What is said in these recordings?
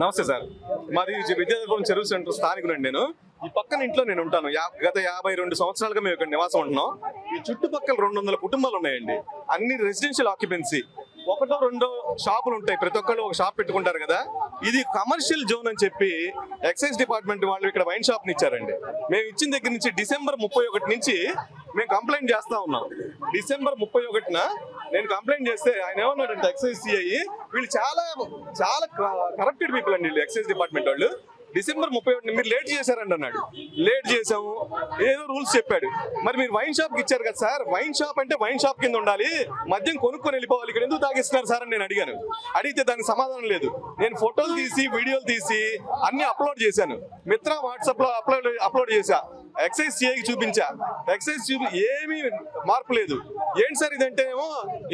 నమస్తే సార్. మాది విద్యాధరపురం చెరువు సెంటర్ స్థానికునండి నేను. ఈ పక్కన ఇంట్లో నేను ఉంటాను. గత యాభై రెండు సంవత్సరాలుగా మేము ఇక్కడ నివాసం ఉంటున్నాం. ఈ చుట్టుపక్కల రెండు వందల కుటుంబాలు ఉన్నాయండి. అన్ని రెసిడెన్షియల్ ఆక్యుపెన్సీ ఒకటో రెండో షాపులు ఉంటాయి. ప్రతి ఒక్కళ్ళు ఒక షాప్ పెట్టుకుంటారు కదా. ఇది కమర్షియల్ జోన్ అని చెప్పి ఎక్సైజ్ డిపార్ట్మెంట్ వాళ్ళు ఇక్కడ వైన్ షాప్ని ఇచ్చారండి. మేము ఇచ్చిన దగ్గర నుంచి డిసెంబర్ ముప్పై ఒకటి నుంచి మేము కంప్లైంట్ చేస్తా ఉన్నాం. డిసెంబర్ ముప్పై ఒకటిన నేను కంప్లైంట్ చేస్తే ఆయన ఏమన్నాడంటే ఎక్సైజ్ సిఐ వీళ్ళు చాలా చాలా కరప్టెడ్ పీపుల్ అండి వీళ్ళు ఎక్సైజ్ డిపార్ట్మెంట్ వాళ్ళు. డిసెంబర్ ముప్పై ఒకటి మీరు లేట్ చేశారండి అన్నాడు. లేట్ చేసాము ఏదో రూల్స్ చెప్పాడు. మరి మీరు వైన్ షాప్కి ఇచ్చారు కదా సార్. వైన్ షాప్ అంటే వైన్ షాప్ కింద ఉండాలి. మద్యం కొనుక్కొని వెళ్ళిపోవాలి. ఇక్కడ ఎందుకు తాగిస్తున్నారు సార్ అని నేను అడిగాను. అడిగితే దానికి సమాధానం లేదు. నేను ఫోటోలు తీసి వీడియోలు తీసి అన్ని అప్లోడ్ చేశాను. మిత్ర వాట్సాప్లో అప్లోడ్ అప్లోడ్ చేశా. ఎక్సైజ్ సిఐకి చూపించా. ఎక్సైజ్ చూపి ఏమీ మార్పు లేదు. ఏంటి సార్ ఇదంటే ఏమో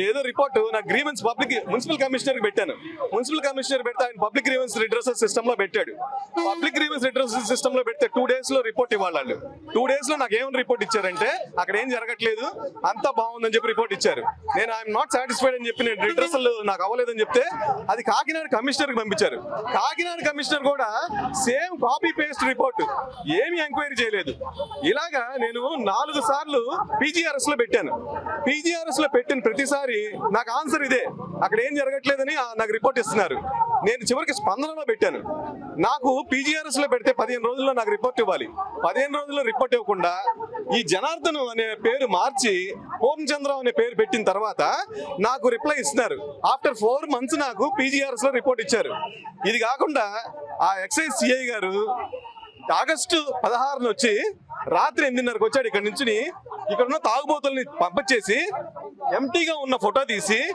ఏదో రిపోర్ట్. నా గ్రీవెన్స్ పబ్లిక్ మున్సిపల్ కమిషనర్కి పెట్టాను. మున్సిపల్ కమిషనర్ పెడితే ఆయన పబ్లిక్ గ్రీవెన్స్ రిడ్రెసల్ సిస్టమ్లో పెట్టాడు. పబ్లిక్ గ్రీవెన్స్ రిడ్రెసల్ సిస్టమ్లో పెడితే టూ డేస్లో రిపోర్ట్ ఇవ్వాలి టూ డేస్లో నాకు ఏమైనా రిపోర్ట్ ఇచ్చారంటే అక్కడ ఏం జరగట్లేదు అంతా బాగుందని చెప్పి రిపోర్ట్ ఇచ్చారు. నేను ఐఎమ్ నాట్ సాటిస్ఫైడ్ అని చెప్పి నేను రిడ్రెసల్ నాకు అవ్వలేదని చెప్తే అది కాకినాడ కమిషనర్కి పంపించారు. కాకినాడ కమిషనర్ కూడా సేమ్ కాపీ పేస్ట్ రిపోర్ట్. ఏమీ ఎంక్వైరీ చేయలేదు. ఇలాగా నేను నాలుగు సార్లు పీజీఆర్ఎస్లో పెట్టాను. పీజీఆర్ఎస్లో పెట్టిన ప్రతిసారి నాకు ఆన్సర్ ఇదే. అక్కడ ఏం జరగట్లేదని ఆ నాకు రిపోర్ట్ ఇస్తున్నారు. నేను చివరికి స్పందనలో పెట్టాను. నాకు పీజీఆర్ఎస్లో పెడితే పదిహేను రోజుల్లో నాకు రిపోర్ట్ ఇవ్వాలి. పదిహేను రోజుల్లో రిపోర్ట్ ఇవ్వకుండా ఈ జనార్దన్ అనే పేరు మార్చి ఓం చంద్ర అనే పేరు పెట్టిన తర్వాత నాకు రిప్లై ఇస్తున్నారు. ఆఫ్టర్ ఫోర్ మంత్స్ నాకు పీజీఆర్ఎస్లో రిపోర్ట్ ఇచ్చారు. ఇది కాకుండా ఆ ఎక్సైజ్ సిఐ గారు ఆగస్టు పదహారున వచ్చి రాత్రి ఎనిమిదిన్నరకు వచ్చాడు ఇక్కడ నుంచి ఇక్కడ ఉన్న తాగుబోతుల్ని పంపించేసి ఎంటీగా ఉన్న ఫోటో తీసి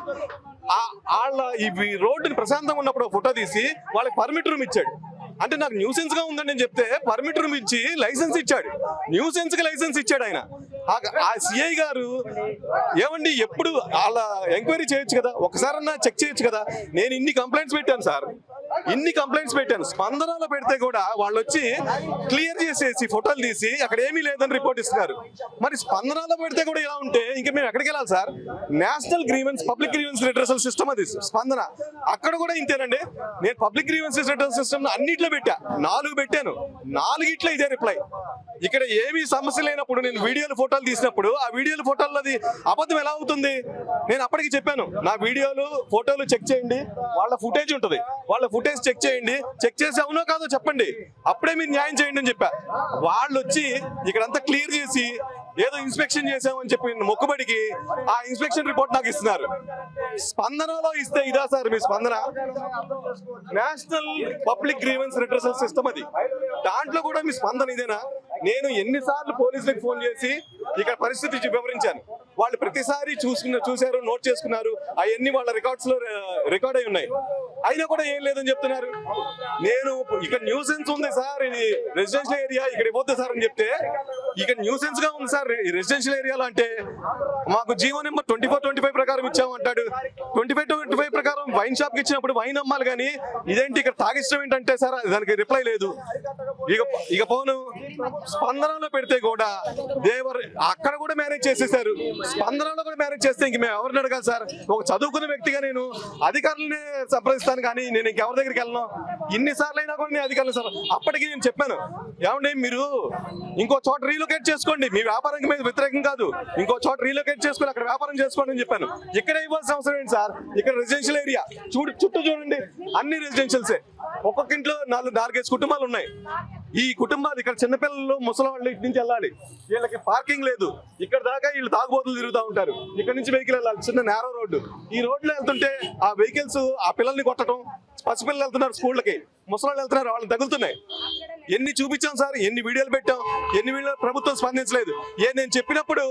వాళ్ళ ఈ రోడ్డుని ప్రశాంతంగా ఉన్నప్పుడు ఫోటో తీసి వాళ్ళకి పర్మిట్ రూమ్ ఇచ్చాడు. అంటే నాకు న్యూసెన్స్గా ఉందని నేను చెప్తే పర్మిట్ రూమ్ ఇచ్చి లైసెన్స్ ఇచ్చాడు. న్యూసెన్స్కి లైసెన్స్ ఇచ్చాడు ఆయన. ఆ- ఆ సిఐ గారు ఏమండి ఎప్పుడు వాళ్ళ ఎంక్వైరీ చేయొచ్చు కదా? ఒకసారన్నా చెక్ చేయొచ్చు కదా? నేను ఇన్ని కంప్లైంట్స్ పెట్టాను సార్. ఇన్ని కంప్లైంట్స్ పెట్టాను. స్పందనలో పెడితే కూడా వాళ్ళు వచ్చి క్లియర్ చేసేసి ఫోటోలు తీసి అక్కడ ఏమీ లేదని రిపోర్ట్ ఇస్తున్నారు. మరి స్పందనలో పెడితే కూడా ఇలా ఉంటే ఇంకా మేము ఎక్కడికి వెళ్ళాలి sir? National grievance public grievance redressal system అది. స్పందన. అక్కడ కూడా ఇంతేనండి. నేను పబ్లిక్ గ్రీవెన్స్ రిట్రసల్ సిస్టమ్ అన్నిట్లో పెట్టా. నాలుగు పెట్టాను. నాలుగిట్లో ఇదే రిప్లై ఇక్కడ ఏమీ సమస్య లేనప్పుడు నేను వీడియోలు ఫోటోలు తీసినప్పుడు ఆ వీడియోలు ఫోటోలు అది అబద్ధం ఎలా అవుతుంది? నేను అప్పటికి చెప్పాను. నా వీడియోలు ఫోటోలు చెక్ చేయండి. వాళ్ళ ఫుటేజ్ ఉంటుంది. వాళ్ళ ఫుటేజ్ చెక్ చేయండి. చెక్ చేసి అవునో కాదో చెప్పండి. అప్పుడే మీరు న్యాయం చేయండి అని చెప్పా. వాళ్ళు వచ్చి ఇక్కడంతా క్లియర్ చేసి ఏదో ఇన్స్పెక్షన్ చేసామని చెప్పి మొక్కుబడికి ఆ ఇన్స్పెక్షన్ రిపోర్ట్ నాకు ఇస్తున్నారు. స్పందనలో ఇస్తే ఇదా సార్ మీ Spandana? National public grievance redressal system అది. దాంట్లో కూడా మీ స్పందన ఇదేనా? నేను ఎన్నిసార్లు పోలీసులకు ఫోన్ చేసి ఇక్కడ పరిస్థితి వివరించాను. వాళ్ళు ప్రతిసారి చూసుకున్న చూశారు నోట్ చేసుకున్నారు. అవన్నీ వాళ్ళ రికార్డ్స్లో రికార్డ్ అయి ఉన్నాయి. అయినా కూడా ఏం లేదని చెప్తున్నారు. నేను ఇక్కడ న్యూసెన్స్ ఉంది సార్ ఇది రెసిడెన్షియల్ ఏరియా ఇక్కడ పోతే సార్ అని చెప్తే ఇక్కడ న్యూసెన్స్గా ఉంది సార్. రెసిడెన్షియల్ ఏరియాలో అంటే మాకు GO number twenty four twenty five ప్రకారం ఇచ్చాము అంటాడు ట్వంటీ ఫైవ్ ట్వంటీ ఫైవ్ ప్రకారం వైన్ షాప్కి ఇచ్చినప్పుడు వైన్ అమ్మాలి కానీ ఇదేంటి ఇక్కడ తాగిష్టం ఏంటంటే సార్ దానికి రిప్లై లేదు. ఇక ఇక పోను. స్పందనలో పెడితే కూడా దేవర్ అక్కడ కూడా మేనేజ్ చేసేసారు. స్పందనలో కూడా మేనేజ్ చేస్తే ఇంక మేము ఎవరిని అడగాలి సార్? ఒక చదువుకున్న వ్యక్తిగా నేను అధికారులని సంప్రదిస్తాను కానీ నేను ఇంకెవరి దగ్గరికి వెళ్ళను? ఇన్నిసార్లు అయినా కూడా నేను అధికారులు సార్ అప్పటికి నేను చెప్పాను. ఏమంటే మీరు ఇంకో చోట రీలొకేట్ చేసుకోండి. మీ వ్యాపారం మీద వ్యతిరేకం కాదు. ఇంకో చోట రీలొకేట్ చేసుకుని అక్కడ వ్యాపారం చేసుకోండి అని చెప్పాను. ఇక్కడ ఇవ్వాల్సిన అవసరం ఏంటి సార్? ఇక్కడ రెసిడెన్షియల్ ఏరియా చూడు చుట్టూ చూడండి. అన్ని రెసిడెన్షియల్సే ఒక్కొక్క ఇంట్లో నాలుగు నాలుగైదు కుటుంబాలు ఉన్నాయి. ఈ కుటుంబాలు ఇక్కడ చిన్నపిల్లలు ముసలివాళ్ళు ఇటు నుంచి వెళ్ళాలి. వీళ్ళకి పార్కింగ్ లేదు. ఇక్కడ దాకా వీళ్ళు తాగుబోతులు తిరుగుతూ ఉంటారు. ఇక్కడ నుంచి వెహికల్ వెళ్ళాలి. చిన్న నేరో రోడ్డు ఈ రోడ్లో వెళ్తుంటే ఆ వెహికల్స్ ఆ పిల్లల్ని కొట్టడం పసిపిల్లలు వెళ్తున్నారు స్కూళ్ళకి. ముసలాళ్ళు వెళ్తున్నారు. వాళ్ళని తగులుతున్నాయి. ఎన్ని చూపించాం సార్? ఎన్ని వీడియోలు పెట్టాం? ఎన్ని వీడియోలు ప్రభుత్వం స్పందించలేదు? ఏ నేను చెప్పినప్పుడు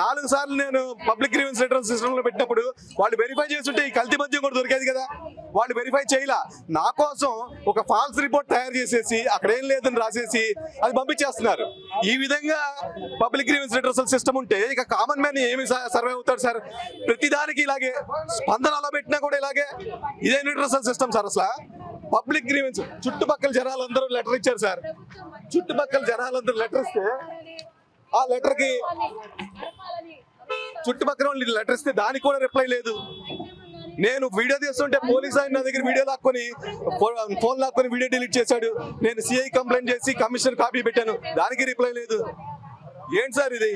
నాలుగు సార్లు నేను పబ్లిక్ గ్రీవెన్స్ రిటర్న్ సిస్టమ్లో పెట్టినప్పుడు వాళ్ళు వెరిఫై చేస్తుంటే ఈ కల్తీ మద్యం కూడా దొరికేది కదా? వాళ్ళు వెరిఫై చేయలా. నా కోసం ఒక ఫాల్స్ రిపోర్ట్ తయారు చేసేసి అక్కడ ఏం లేదని రాసేసి అది పంపించేస్తున్నారు. ఈ విధంగా పబ్లిక్ గ్రీవెన్స్ రిటర్సల్ సిస్టమ్ ఉంటే ఇక కామన్ మ్యాన్ ఏమి సర్వే అవుతాడు సార్? ప్రతిదానికి ఇలాగే స్పందన అలా పెట్టినా కూడా ఇలాగే ఇదే రిటర్సల్ సిస్టమ్ సార్ అసలు? Public grievance. చుట్టుపక్కల జనాలందరూ లెటర్ ఇచ్చారు సార్. చుట్టుపక్కల జనాలందరూ లెటర్ ఇస్తే ఆ లెటర్కి చుట్టుపక్కల వాళ్ళు లెటర్ ఇస్తే దానికి కూడా రిప్లై లేదు. నేను వీడియో తీస్తుంటే పోలీస్ ఆయన నా దగ్గర వీడియో లాక్కొని ఫోన్ లాక్కొని వీడియో డిలీట్ చేశాడు. నేను సిఐ కంప్లైంట్ చేసి కమిషనర్ కాపీ పెట్టాను. దానికి రిప్లై లేదు. ఏంటి సార్ ఇది?